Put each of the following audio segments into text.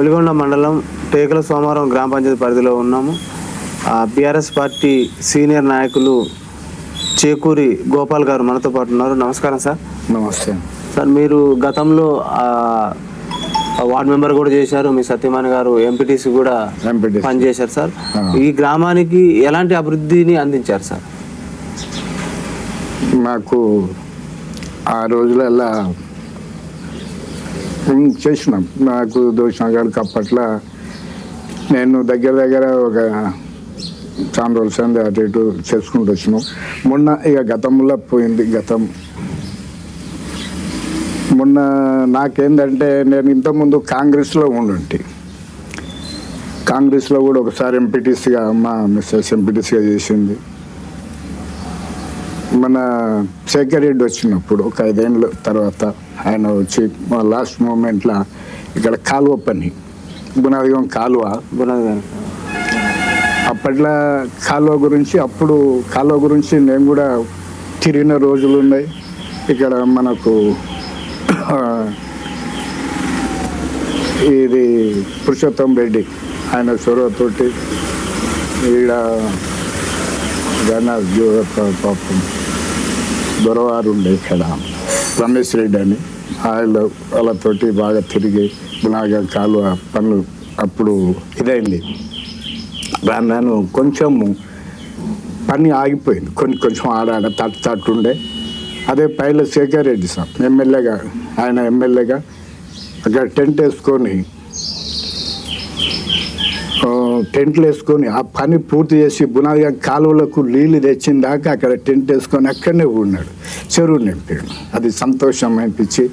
ఒలిగొండ మండలం టేకల సోమవారం గ్రామ పంచాయతీ పరిధిలో ఉన్నాము. బీఆర్ఎస్ పార్టీ సీనియర్ నాయకులు చేకూరి గోపాల్ గారు మనతో పాటు ఉన్నారు. నమస్కారం సార్. నమస్తే. సార్ మీరు గతంలో వార్డ్ మెంబర్ కూడా చేశారు. మీ సత్యమాని గారు ఎంపీటీసీ కూడా. పనిచేశారు సార్. ఈ గ్రామానికి ఎలాంటి అభివృద్ధిని అందించారు సార్? మాకు ఆ రోజులల్లా ఉమ్, చేసినాం. నాకు దోషం గారికి అప్పట్లో నేను దగ్గర దగ్గర ఒక చాలా రోజులు సంది అటు ఇటు చేసుకుంటూ వచ్చినాం. మొన్న ఇక గతంలో పోయింది గతం. మొన్న నాకేందంటే నేను ఇంతకుముందు కాంగ్రెస్లో ఉండుంటి. కాంగ్రెస్లో కూడా ఒకసారి ఎంపీటీసీగా మా మిస్సెస్ ఎంపీటీసీగా చేసింది. మన శేఖర్ రెడ్డి వచ్చినప్పుడు ఒక ఐదేళ్ళ తర్వాత ఆయన వచ్చి మా లాస్ట్ మూమెంట్లో ఇక్కడ కాలువ పని. బునాదిగం కాలువ. అప్పట్లో కాలువ గురించి అప్పుడు కాలువ గురించి నేను కూడా తిరిగిన రోజులు ఉన్నాయి. ఇక్కడ మనకు ఇది పురుషోత్తం రెడ్డి ఆయన చొరవతోటి ఈడ గణ పాపం. దొరవారు ఉండే ఇక్కడ. రమేష్ రెడ్డి అని ఆయన వాళ్ళతోటి బాగా తిరిగి బాగా కాలువ పనులు అప్పుడు ఇదైంది. దాన్ని నేను కొంచెం పని ఆగిపోయింది. కొన్ని కొంచెం ఆడాడ తట్టు తట్టు ఉండే అదే పైల శేఖర్ రెడ్డి సార్ ఎమ్మెల్యేగా ఆయన ఎమ్మెల్యేగా అక్కడ టెంట్ వేసుకొని టెంట్లు వేసుకొని ఆ పని పూర్తి చేసి బునాదిగా కాలువలకు నీళ్ళు తెచ్చిన దాకా అక్కడ టెంట్ వేసుకొని అక్కడనే ఉన్నాడు చెరువు నింపాడు. అది సంతోషం అనిపించి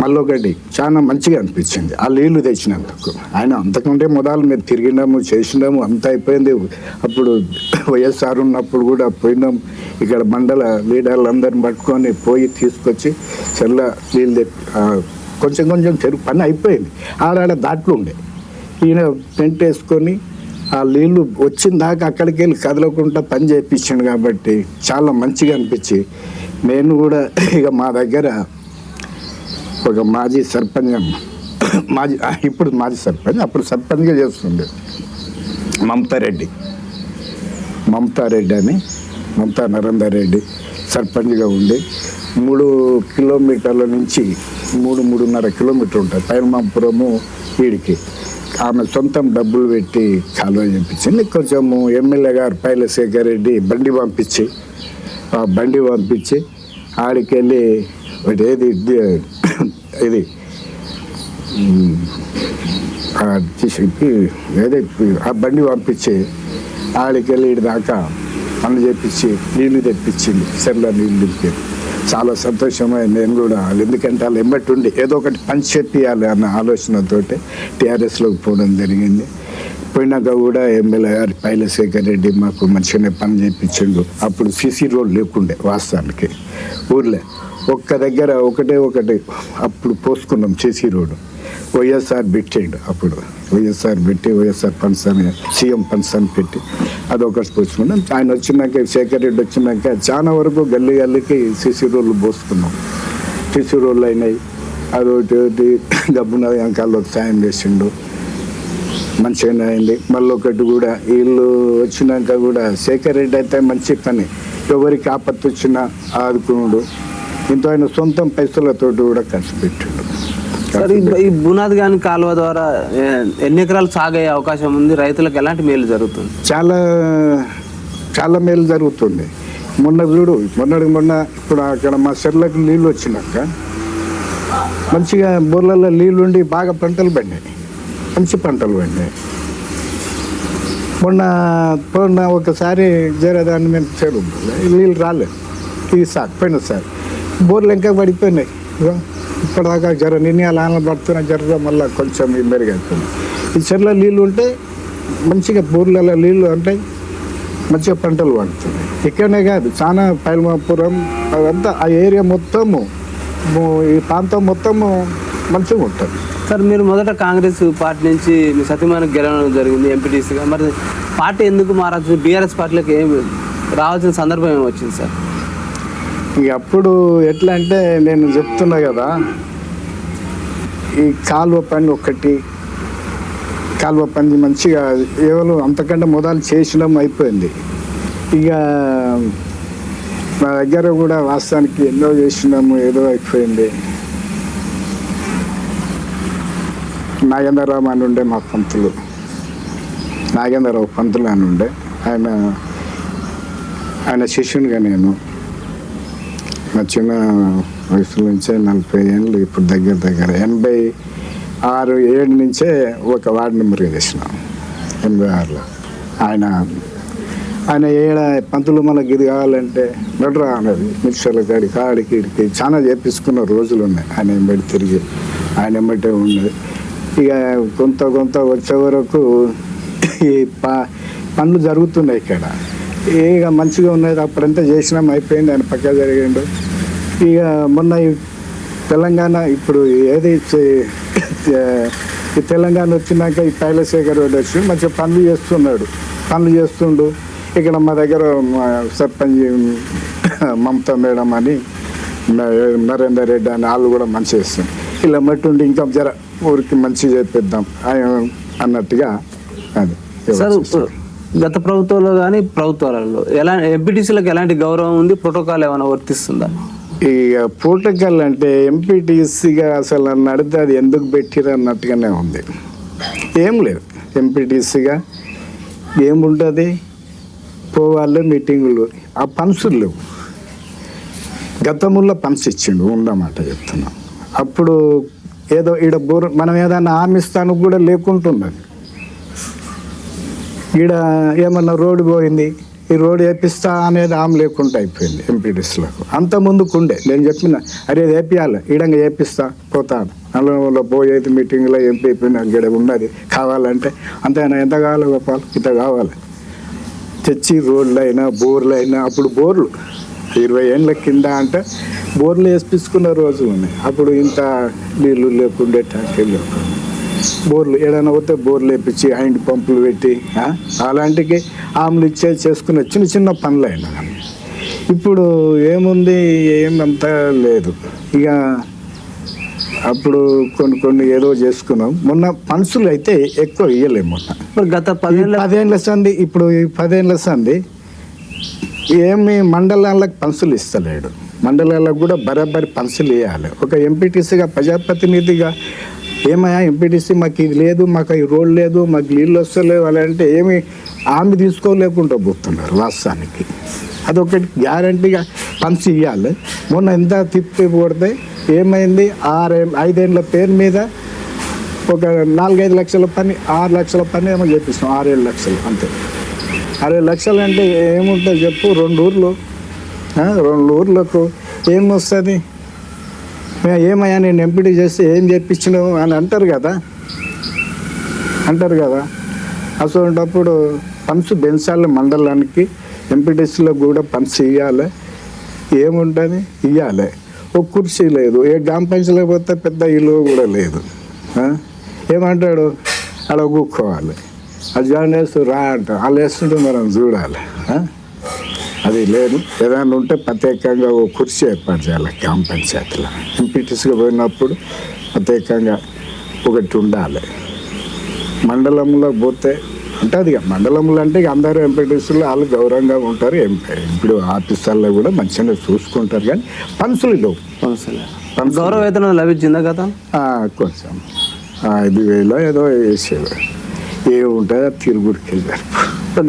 మల్లొకటి చాలా మంచిగా అనిపించింది. ఆ నీళ్ళు తెచ్చినందుకు. ఆయన అంతకంటే మొదలు మీరు తిరిగినాము చేసినాము అంత అయిపోయింది. అప్పుడు వైఎస్ఆర్ ఉన్నప్పుడు కూడా పోయినాం. ఇక్కడ మండల లీడర్లు అందరిని పట్టుకొని పోయి తీసుకొచ్చి చెల్ల నీళ్ళు కొంచెం కొంచెం చెరువు పని అయిపోయింది. ఆడాడ దాట్లు ఉండే. ఈయన టెంట్ వేసుకొని ఆ నీళ్ళు వచ్చిన దాకా అక్కడికి వెళ్ళి కదలకుండా పని చేయించాడు కాబట్టి చాలా మంచిగా అనిపించి నేను కూడా ఇక మా దగ్గర ఒక మాజీ సర్పంచ్ మాజీ ఇప్పుడు మాజీ సర్పంచ్ అప్పుడు సర్పంచ్గా చేస్తుండే. మమతారెడ్డి మమతారెడ్డి అని మమతా నరేందర్ రెడ్డి సర్పంచ్గా ఉండి. మూడు కిలోమీటర్ల నుంచి మూడు మూడున్నర కిలోమీటర్ ఉంటుంది పైనమాపురము వీడికి ఆమె సొంతం డబ్బులు పెట్టి కాలువ చెప్పించింది. కొంచెము ఎమ్మెల్యే గారు పైలశేఖర్ రెడ్డి బండి పంపించి ఆ బండి పంపించి ఆడికెళ్ళి ఒకటి ఏది ఇది ఆ ఏదో ఆ బండి పంపించి ఆడికెళ్ళి ఈడి దాకా పనులు చేపించి నీళ్ళు తెప్పించింది. చెర్ల నీళ్ళు నింపి చాలా సంతోషమైన నేను కూడా వాళ్ళు ఎందుకంటే వాళ్ళు ఎమ్మటి ఉండి ఏదో ఒకటి పని చెప్పియాలి అన్న ఆలోచనతో టీఆర్ఎస్లోకి పోవడం జరిగింది. పోయినాక కూడా ఎమ్మెల్యే గారు పైలశేఖర్ రెడ్డి మాకు మంచిగానే పని చేయించిండు అప్పుడు సీసీ రోడ్ లేకుండే వాస్తవానికి. ఊర్లో. ఒక్క దగ్గర ఒకటే ఒకటి అప్పుడు పోసుకున్నాం సీసీ రోడ్డు. వైఎస్ఆర్ పెట్టాడు అప్పుడు. వైఎస్ఆర్ పెట్టి వైఎస్ఆర్ ఫండ్స్ అని సీఎం ఫండ్స్ అని పెట్టి. అదొకటి పోసుకున్నాం ఆయన వచ్చినాక శేఖర్ రెడ్డి వచ్చినాక చాలా వరకు గల్లీ గల్లీకి సిసి రోడ్లు పోసుకున్నాం. సిసి రోడ్లు అయినాయి. అదొకటి ఒకటి డబ్బున వెనకాల సాయం చేసిండు. మంచిగానే అయింది. మళ్ళీ ఒకటి కూడా వీళ్ళు వచ్చినాక కూడా శేఖర్ రెడ్డి అయితే మంచి పని. ఎవరికి ఆపత్తి వచ్చినా ఆదుకున్నాడు ఇంత ఆయన సొంతం పైసలతోటి కూడా ఖర్చు పెట్టాడు. సార్ ఈ- ఈ బునాది గాని కాలువ ద్వారా ఎన్ని ఎకరాలు సాగయ్యే అవకాశం ఉంది? రైతులకు ఎలాంటి మేలు జరుగుతుంది? చాలా చాలా మేలు జరుగుతుంది. మొన్న చూడు మొన్నటి మొన్న ఇప్పుడు అక్కడ మా చెర్లకు నీళ్ళు వచ్చినాక మంచిగా బోర్లలో నీళ్ళు ఉండి బాగా పంటలు పండాయి మంచి పంటలు పండాయి మొన్న మొన్న ఒకసారి జర దాని మీద చెడు నీళ్ళు రాలేదు. ఈసారి పోయినసారి బోర్లు ఇంకా పడిపోయినాయి. ఇప్పటిదాకా జర నిన్న ఆనలు పడుతున్న జరగడం మళ్ళీ కొంచెం మెరుగవుతుంది ఈ చెర్ల నీళ్ళు ఉంటే మంచిగా బోర్లలో నీళ్ళు ఉంటాయి మంచిగా పంటలు పండుతున్నాయి ఇక్కడనే కాదు చాలా పైలమాపురం అదంతా ఆ ఏరియా మొత్తము ఈ ప్రాంతం మొత్తము మంచిగా ఉంటుంది. సార్ మీరు మొదట కాంగ్రెస్ పార్టీ నుంచి మీ సత్యమానికి గెలవడం జరిగింది ఎంపీటీసీగా. మరి పార్టీ ఎందుకు మారాల్సింది? బీఆర్ఎస్ పార్టీలోకి ఏమి రావాల్సిన సందర్భం ఏమి వచ్చింది సార్? ఇక అప్పుడు ఎట్లా అంటే నేను చెప్తున్నా కదా ఈ కాలువ పని ఒకటి కాలువ పని మంచిగా ఎవరు అంతకంటే మొదలు చేసినాం అయిపోయింది. ఇక మా దగ్గర కూడా వాస్తవానికి ఎన్నో చేసినాము ఏదో అయిపోయింది. నాగేంద్రరావు అని ఉండే మా పంతులు. నాగేంద్రరావు పంతులు అని ఉండే. ఆయన ఆయన శిష్యునిగా నేను. నా చిన్న వయసు నుంచే నలభై ఏళ్ళు ఇప్పుడు దగ్గర దగ్గర ఎనభై ఆరు ఏడు నుంచే ఒక వార్డు నెంబర్గా చేసినాం ఎనభై ఆరులో. ఆయన ఆయన ఏడ పంతులు మనకి ఇది కావాలంటే నడరా అన్నది. మిక్సర్ల కాడి కాడికి ఇడికి చాలా చేపించుకున్న రోజులు ఉన్నాయి. ఆయన ఎంబడి తిరిగి ఆయన ఎంబటే ఉన్నది. ఇక కొంత కొంత వచ్చే వరకు ఈ ప పనులు జరుగుతున్నాయి ఇక్కడ. ఇక మంచిగా ఉన్నది అప్పుడంతా చేసినాం అయిపోయింది ఆయన పక్క జరిగిండు. ఇక మొన్న తెలంగాణ ఇప్పుడు ఏది ఈ తెలంగాణ వచ్చినాక ఈ తైలశేఖర్ రెడ్డి వచ్చి మంచిగా పనులు చేస్తున్నాడు. పనులు చేస్తుండు. ఇక్కడ మా దగ్గర మా సర్పంచ్ మమతా మేడం అని నరేందర్ రెడ్డి అని వాళ్ళు కూడా మంచి చేస్తుంది ఇలా మట్టుండి ఇంకా జర ఊరికి మంచి చేపిద్దాం అన్నట్టుగా అది గత ప్రభుత్వంలో కానీ ప్రభుత్వాలలో ఎలా ఎంపీటీసీలకు ఎలాంటి గౌరవం ఉంది? ప్రోటోకాల్ ఏమైనా వర్తిస్తుందా? ఇక పూటకల్ అంటే ఎంపీటీసీగా అసలు నడితే అడిగితే అది ఎందుకు పెట్టిరు అన్నట్టుగానే ఉంది. ఏం లేదు ఎంపీటీసీగా ఏముంటుంది? పోవాళ్ళు మీటింగులు. ఆ పన్సులు లేవు. గతంలో పన్స్ ఇచ్చిండు ఉందన్నమాట చెప్తున్నాం. అప్పుడు ఏదో ఈడ బోర్ మనం ఏదైనా ఆమిస్తానికి కూడా లేకుంటున్నది ఈడ ఏమన్నా రోడ్డు పోయింది? ఈ రోడ్డు వేపిస్తా అనేది ఆమె లేకుండా అయిపోయింది ఎంపీడీసీలకు. అంత ముందుకు ఉండే నేను చెప్పిన అరే వేపియాలి ఈడంగా వేపిస్తా పోతాను నల్లలో పోయేది మీటింగ్లో ఎంపీ అయిపోయిన గడ ఉన్నది. కావాలంటే అంతేనా ఎంత కావాలి గోపాల్? ఇంత కావాలి. తెచ్చి రోడ్లు అయినా బోర్లు అయినా అప్పుడు బోర్లు. ఇరవై ఏళ్ళ కింద అంటే బోర్లు వేసిపించుకున్న రోజులు ఉన్నాయి. అప్పుడు ఇంత నీళ్ళు లేకుండే ట్యాంకీలు లేకుండా. బోర్లు ఏదైనా పోతే బోర్లు వేపించి హ్యాండ్ పంపులు పెట్టి అలాంటికి ఆమెలు ఇచ్చే చేసుకునే చిన్న చిన్న పనులు అయినా కానీ. ఇప్పుడు ఏముంది ఏమంతా లేదు. ఇక అప్పుడు కొన్ని కొన్ని ఏదో చేసుకున్నాం. మొన్న పన్సులు అయితే ఎక్కువ ఇయ్యలేము మొన్న. గత ఈ పదేళ్ళ పదేళ్ళ సంది ఇప్పుడు ఈ పదేళ్ళ సంది ఏమి మండలాలకు పంచులు ఇస్తలేడు. మండలాలకు కూడా బరాబరి పంచులు ఇవ్వాలి ఒక ఎంపీటీసీగా ప్రజాప్రతినిధిగా ఏమయ్యా? ఎంపీటీసీ మాకు ఇది లేదు మాకు ఈ రోడ్ లేదు మాకు నీళ్ళు వస్తలేవు అలా అంటే ఏమి ఆమె తీసుకోలేకుండా పోతున్నారు రాష్ట్రానికి. అదొకటి గ్యారంటీగా పంచి ఇవ్వాలి మొన్న ఎంత తిప్పి కొడితే ఏమైంది? ఆరే ఐదేళ్ళ పేరు మీద ఒక నాలుగైదు లక్షల పని ఆరు లక్షల పని ఏమో చేపిస్తాం. ఆరేడు లక్షలు అంతే. అరవై లక్షలు అంటే ఏముంటుంది చెప్పు? రెండు ఊర్లు. రెండు ఊర్లకు ఏమొస్తుంది ఏమయ్యా నేను ఎంపీటీ చేస్తే ఏం చేపించినావు అని అంటారు కదా. అంటారు కదా. అసలుంటప్పుడు పంచ్ పెంచాలి మండలానికి. ఎంపీటీసీలో కూడా పంచ్ ఇవ్వాలి ఏముంటుంది? ఇవ్వాలి ఒక కుర్చీ లేదు. ఏ గ్రామ పంచాయతీలో పోతే పెద్ద ఇల్లు కూడా లేదు. ఏమంటాడు? అలా కూక్కోవాలి అది జాయిన్ చేస్తూ రా అంటాం వాళ్ళు వేస్తుంటే మనం చూడాలి. అది లేదు. ఏదైనా ఉంటే ప్రత్యేకంగా ఒక కుర్చీ ఏర్పాటు చేయాలి గ్రామ పంచాయతీలో ఎంపీటీసీగా పోయినప్పుడు ప్రత్యేకంగా ఒకటి ఉండాలి. మండలంలో పోతే ఉంటుంది ఇక మండలంలో అంటే ఇక అందరూ ఎంపీటీసీలు వాళ్ళు గౌరవంగా ఉంటారు. ఎంపీ ఇప్పుడు ఆఫీసర్లో కూడా మంచిగా చూసుకుంటారు కానీ పన్సులు లేవు. గౌరవ వేతనం లభించిందా ఆ, కొంచెం. ఐదు వేలు ఏదో వేసేది ఏముంటుందో తిరుగుడికి ఇప్పుడు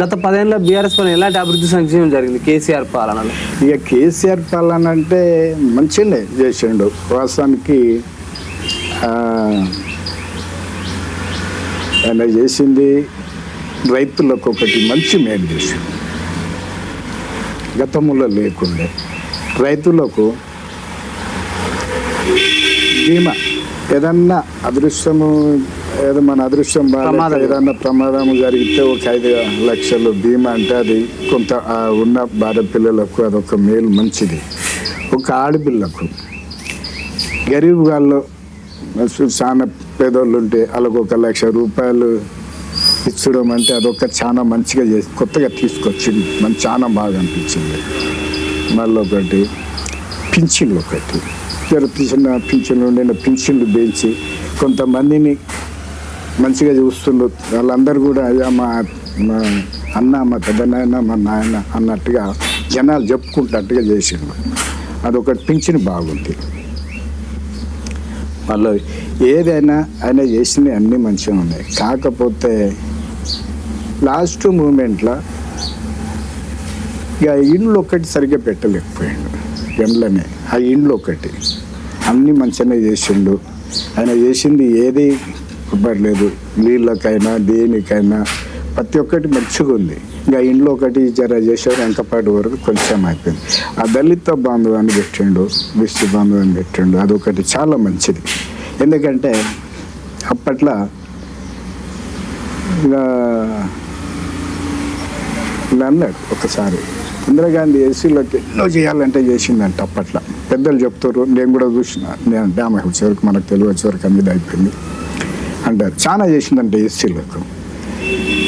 గత పదేళ్ళ బీఆర్ఎస్ పని ఎలాంటి అభివృద్ధి సంక్షేమం జరిగింది? కేసీఆర్ పాలనలో. ఇక కేసీఆర్ పాలన అంటే మంచిగానే చేసిండు. వాస్తవానికి ఆయన చేసింది రైతులకు ఒకటి మంచి మేలు చేసి గతంలో లేకుండే రైతులకు బీమా ఏదన్నా అదృష్టము ఏదో మన అదృష్టం బాగా. ఏదన్నా ప్రమాదం జరిగితే ఒక ఐదు లక్షలు బీమా అంటే అది కొంత ఉన్న భార్య పిల్లలకు అదొక మేలు మంచిది. ఒక ఆడపిల్లకు. గరీబ్ వాళ్ళు చాలా పేదోళ్ళు ఉంటే వాళ్ళకు ఒక లక్ష రూపాయలు ఇచ్చడం అంటే అదొక చాలా మంచిగా చేసి కొత్తగా తీసుకొచ్చింది. మనకు చాలా బాగా అనిపించింది. మళ్ళీ ఒకటి పింఛన్లు ఒకటి. జర చిన్న పింఛన్లు ఉండిన పింఛన్లు పెంచి కొంతమందిని మంచిగా చూస్తుండ్రు. వాళ్ళందరూ కూడా అయ్యా మా మా అన్న మా పెద్దనాయన మా నాయన అన్నట్టుగా జనాలు చెప్పుకుంటున్నట్టుగా చేసిండు అదొకటి పింఛన్ బాగుంది. వాళ్ళు ఏదైనా ఆయన చేసినవి అన్నీ మంచిగా ఉన్నాయి. కాకపోతే లాస్ట్ మూమెంట్లో ఇక ఇండ్లు ఒకటి సరిగ్గా పెట్టలేకపోయాడు. ఎండ్లనే. ఆ ఇండ్లు ఒకటి అన్నీ మంచిగానే చేసిండు. ఆయన చేసింది ఏది పర్లేదు నీళ్ళకైనా దేనికైనా ప్రతి ఒక్కటి మంచిగా ఉంది. ఇంకా ఇంట్లో ఒకటి జర చేశారు ఎంతపాటి వరకు కొంచెం అయిపోయింది. ఆ దళిత బాంధవాన్ని పెట్టిండు బిస్సు బాంధవాన్ని పెట్టిండు అదొకటి చాలా మంచిది. ఎందుకంటే అప్పట్లో ఇంకా అన్నాడు ఒకసారి ఇందిరాగాంధీ ఏసీలోకి ఎన్నో చేయాలంటే చేసిందంట అప్పట్లో. పెద్దలు చెప్తారు నేను కూడా చూసిన నేను డ్యామ్ వచ్చేవరకు మనకు తెలివి వచ్చేవరకు వరకు అయిపోయింది. అంటారు చాలా చేసిందంటే ఏసీలకు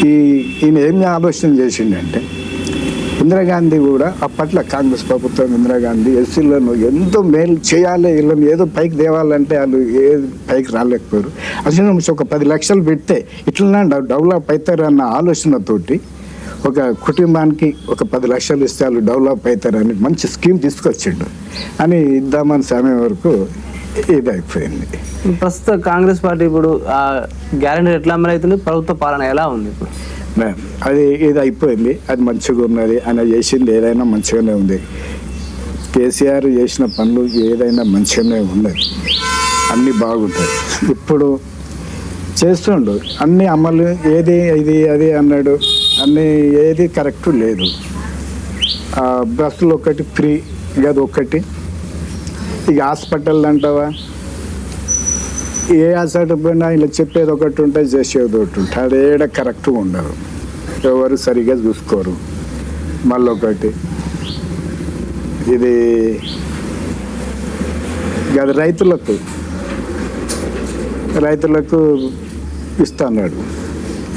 ఈ ఈయన ఏం ఆలోచన చేసిండంటే ఇందిరాగాంధీ కూడా అప్పట్లో కాంగ్రెస్ ప్రభుత్వం ఇందిరాగాంధీ ఎస్సీలను ఎంతో మేలు చేయాలి వీళ్ళని ఏదో పైకి తేవాలంటే వాళ్ళు ఏ పైకి రాలేకపోయారు. అసలు నుంచి ఒక పది లక్షలు పెడితే ఇట్లనే డెవలప్ అవుతారు అన్న ఆలోచనతోటి ఒక కుటుంబానికి ఒక పది లక్షలు ఇస్తే వాళ్ళు డెవలప్ అవుతారని మంచి స్కీమ్ తీసుకొచ్చిండు. అని ఇద్దామని సమయం వరకు ఇది అయిపోయింది ప్రస్తుత కాంగ్రెస్ పార్టీ ఇప్పుడు ఆ గ్యారెంటీ ఎట్లా అమలు అవుతుంది ప్రభుత్వ పాలన ఎలా ఉంది ఇప్పుడు? అది ఇది అయిపోయింది అది మంచిగా ఉన్నది. ఆయన చేసింది ఏదైనా మంచిగానే ఉంది. కేసీఆర్ చేసిన పనులు ఏదైనా మంచిగానే ఉన్నది. అన్నీ బాగుంటాయి. ఇప్పుడు చేస్తుండు. అన్ని అమలు ఏది ఇది అది అన్నాడు. అన్ని ఏది కరెక్ట్ లేదు. ఆ బస్సులు ఒకటి ఫ్రీ అది ఒకటి. ఇక హాస్పిటల్ అంటావా? ఏ హాస్పిటల్ పోయినా ఇలా చెప్పేది ఒకటి ఉంటుంది చేసేది ఒకటి ఉంటుంది అదేడ కరెక్ట్గా ఉండదు. ఎవరు సరిగా చూసుకోరు. మళ్ళీ ఒకటి. ఇది అది రైతులకు. రైతులకు ఇస్తున్నాడు.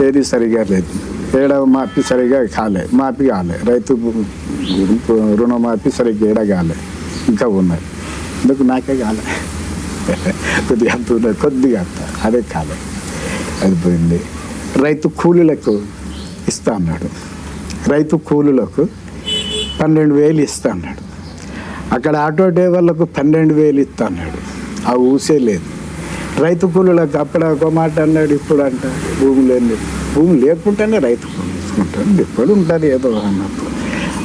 ఏది సరిగా లేదు. ఏడ మాపి సరిగా కాలే మాపి కాలే. రైతు రుణమాపి సరిగ్గా ఏడ కాలే. ఇంకా ఉన్నాయి. ఎందుకు నాకే కాలే కొద్దిగా అంత ఉన్నది కొద్దిగా అంత అదే కాలే అది పోయింది రైతు కూలీలకు ఇస్తా అన్నాడు రైతు కూలీలకు పన్నెండు వేలు ఇస్తా అన్నాడు అక్కడ ఆటో డ్రైవర్లకు పన్నెండు వేలు ఇస్తా అన్నాడు ఆ ఊసే లేదు రైతు కూలీలకు అప్పుడు ఒక మాట అన్నాడు ఇప్పుడు అంట భూమి లేని భూమి లేకుండానే రైతు కూలి తీసుకుంటాడు ఎప్పుడు ఉంటుంది ఏదో అన్నప్పుడు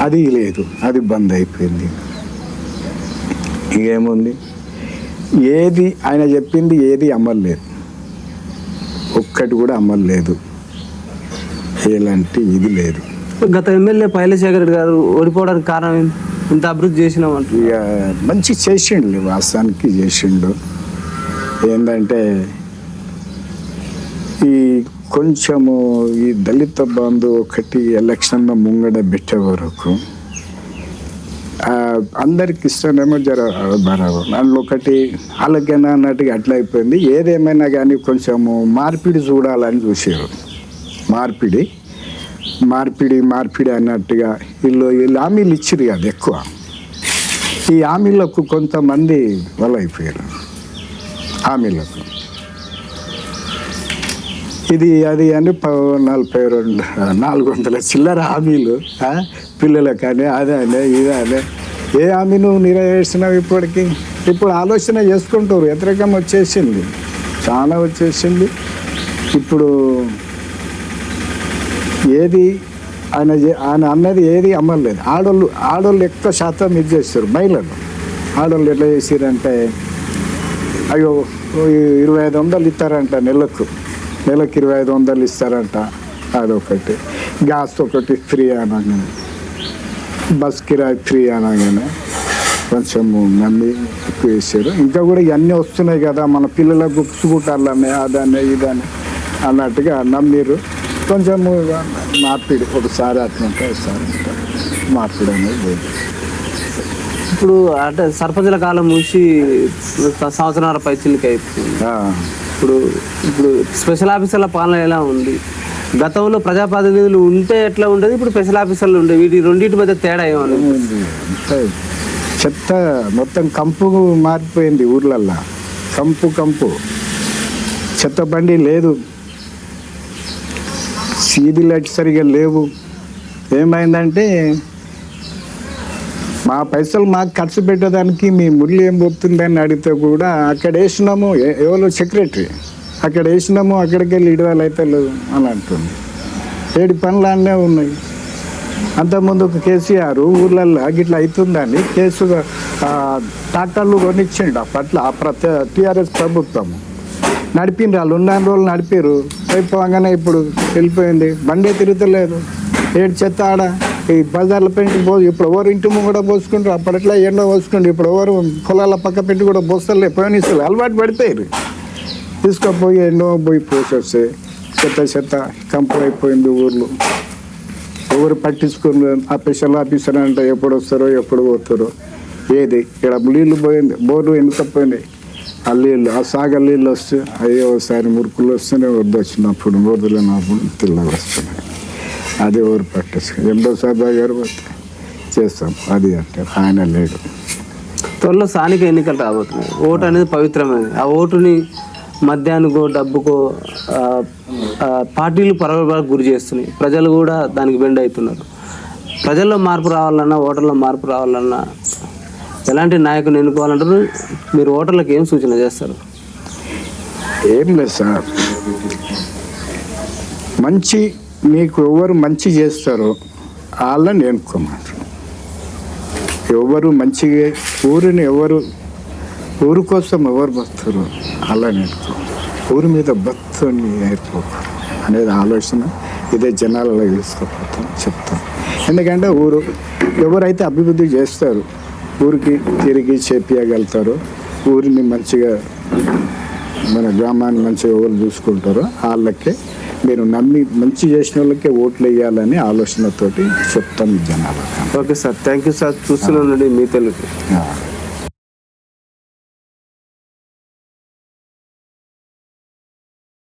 అది లేదు అది బంద్ అయిపోయింది ఇంకేముంది ఏది ఆయన చెప్పింది ఏది అమలు లేదు. ఒక్కటి కూడా అమలు లేదు. ఎలాంటి ఇది లేదు. గత ఎమ్మెల్యే పైలశేఖర్ రెడ్డి గారు ఓడిపోవడానికి కారణం ఏంటి? ఇంత అభివృద్ధి చేసినామంట ఇక మంచి చేసిండు వాస్తవానికి చేసిండు. ఏంటంటే ఈ కొంచెము ఈ దళిత బంధు ఒకటి ఎలక్షన్ ముంగడ పెట్టే వరకు అందరికి ఇష్టమేమో జర బరాబర్ అందులో ఒకటి వాళ్ళకైనా అన్నట్టుగా అట్లా అయిపోయింది. ఏదేమైనా కానీ కొంచెము మార్పిడి చూడాలని చూసారు మార్పిడి మార్పిడి మార్పిడి అన్నట్టుగా వీళ్ళు వీళ్ళు హామీలు ఇచ్చిరు కదా ఎక్కువ. ఈ హామీలకు కొంతమంది వల్ల అయిపోయారు హామీలకు. ఇది అది అని ప- నలభై రెండు నాలుగు వందల చిల్లర హామీలు ఆ? పిల్లలకు అదే అనే ఇదే అనే ఏ హామీ నువ్వు నెరవేర్చినావు ఇప్పటికి? ఇప్పుడు ఆలోచన చేసుకుంటారు. వ్యతిరేకం వచ్చేసింది. చాలా వచ్చేసింది. ఇప్పుడు ఏది ఆయన ఆయన అన్నది ఏది అమ్మలేదు ఆడోళ్ళు ఆడోళ్ళు ఎక్కువ శాతం ఇది చేస్తారు. మహిళలు. ఆడోళ్ళు ఎట్లా చేసారంటే అయ్యో ఇరవై ఐదు వందలు ఇస్తారంట నెలకు. నెలకు ఇరవై ఐదు వందలు ఇస్తారంట. అదొకటి. గ్యాస్ ఒకటి ఫ్రీ అని బస్ కిరాయి ఫ్రీ అనగానే కొంచెం నమ్మి ఎక్కువ వేసారు ఇంకా కూడా ఇవన్నీ వస్తున్నాయి కదా మన పిల్లల బుక్స్ కుట్టాలనే అదనే ఇదనే అన్నట్టుగా నమ్మిరు కొంచెము మార్పిడి ఒకసారి అట్లంటే ఒకసారి. మార్పిడి అనేది లేదు ఇప్పుడు అంటే సర్పంచుల కాలం మూసి సంవత్సరాల పైచిలకి అయిపోయింది ఆ. ఇప్పుడు ఇప్పుడు స్పెషల్ ఆఫీసర్ల పాలన ఎలా ఉంది గతంలో ప్రజాప్రతినిధులు ఉంటే ఎట్లా ఉండేది? ఇప్పుడు స్పెషల్ ఆఫీసర్లు ఉండే. వీటి రెండింటి మధ్య తేడా ఏమని చెత్త మొత్తం కంపు మారిపోయింది ఊర్లల్లో. కంపు కంపు. చెత్త బండి లేదు. సీది లైట్ సరిగా లేవు. ఏమైందంటే మా పైసలు మాకు ఖర్చు పెట్టడానికి మీ ముళ్ళు ఏం పోతుందని అడిగితే కూడా అక్కడ వేసినాము. ఎవరో? సెక్రటరీ. అక్కడ వేసినాము అక్కడికి వెళ్ళి ఇడవాలి అయితే లేదు అని అంటుంది. ఏడు పనులు అన్నే ఉన్నాయి. అంతకుముందు ఒక కేసీఆర్ ఊర్లల్లో గిట్లా అవుతుందని కేసు ఆ, ట్రాక్టర్లు కొనిచ్చిండు అప్పట్లో ఆ ప్రతి టీఆర్ఎస్ ప్రభుత్వం. నడిపిండ్రు వాళ్ళు ఉన్న రోజులు నడిపారు. అయిపోగానే ఇప్పుడు వెళ్ళిపోయింది. బండే తిరుగుతలేదు. ఏడు చెత్త ఆడ ఈ బజార్ల పెట్టి పో ఇప్పుడు ఎవరు ఇంటి కూడా పోసుకుంటారు? అప్పట్లో ఎండో పోసుకుంటారు. ఇప్పుడు ఎవరు పొలాల పక్క పెట్టి కూడా పోస్తలే పోయినిస్తారు అలవాటు పడిపోయారు తీసుకుపోయి ఎన్నో పోయి పోసేస్తే చెత్త చెత్త కంపు అయిపోయింది ఊర్లో. ఎవరు పట్టించుకుని ఆ స్పెషల్ ఆఫీసర్ అంటే ఎప్పుడు వస్తారో ఎప్పుడు పోతారో. ఏది? ఇక్కడ నీళ్ళు పోయింది బోర్లు ఎందుకు పోయినాయి ఆ నీళ్ళు ఆ సాగర్ నీళ్ళు వస్తే అయ్యే ఒకసారి మురుకులు వస్తేనే వద్దు వచ్చినప్పుడు వదిలినప్పుడు తెల్లగా వస్తున్నాయి. అది ఎవరు పట్టించుకో ఎండో సభ గారు చేస్తాం. అది అంటే ఆయన లేడు. త్వరలో స్థానిక ఎన్నికలు రాబోతున్నాయి. ఓటు అనేది పవిత్రమైనది. ఆ ఓటుని మద్యానికో డబ్బుకో పార్టీలు పరవలకు గురి చేస్తున్నాయి. ప్రజలు కూడా దానికి బెండ్ అవుతున్నారు. ప్రజల్లో మార్పు రావాలన్నా ఓటర్లో మార్పు రావాలన్నా ఎలాంటి నాయకుని ఎన్నుకోవాలంటారు? మీరు ఓటర్లకు ఏం సూచన చేస్తారు? ఏం లేదు సార్. మంచి మీకు ఎవరు మంచి చేస్తారో వాళ్ళని ఎన్నుకోమంటారు. ఎవరు మంచిగా ఊరిని ఎవరు ఊరు కోసం ఎవరు బతురు వాళ్ళని ఎన్నుకో ఊరి మీద బతుని ఏర్పోకు అనేది ఆలోచన. ఇదే జనాలలో తీసుకుపోతాం చెప్తాం ఎందుకంటే ఊరు ఎవరైతే అభివృద్ధి చేస్తారు ఊరికి తిరిగి చేపియగలుగుతారో ఊరిని మంచిగా మన గ్రామాన్ని మంచిగా ఎవరు చూసుకుంటారో వాళ్ళకే మీరు నమ్మి మంచి చేసిన వాళ్ళకే ఓట్లు వేయాలని ఆలోచనతోటి చెప్తాం జనాలకు. Okay sir. Thank you sir. చూస్తున్నానండి మీ తెలుగు.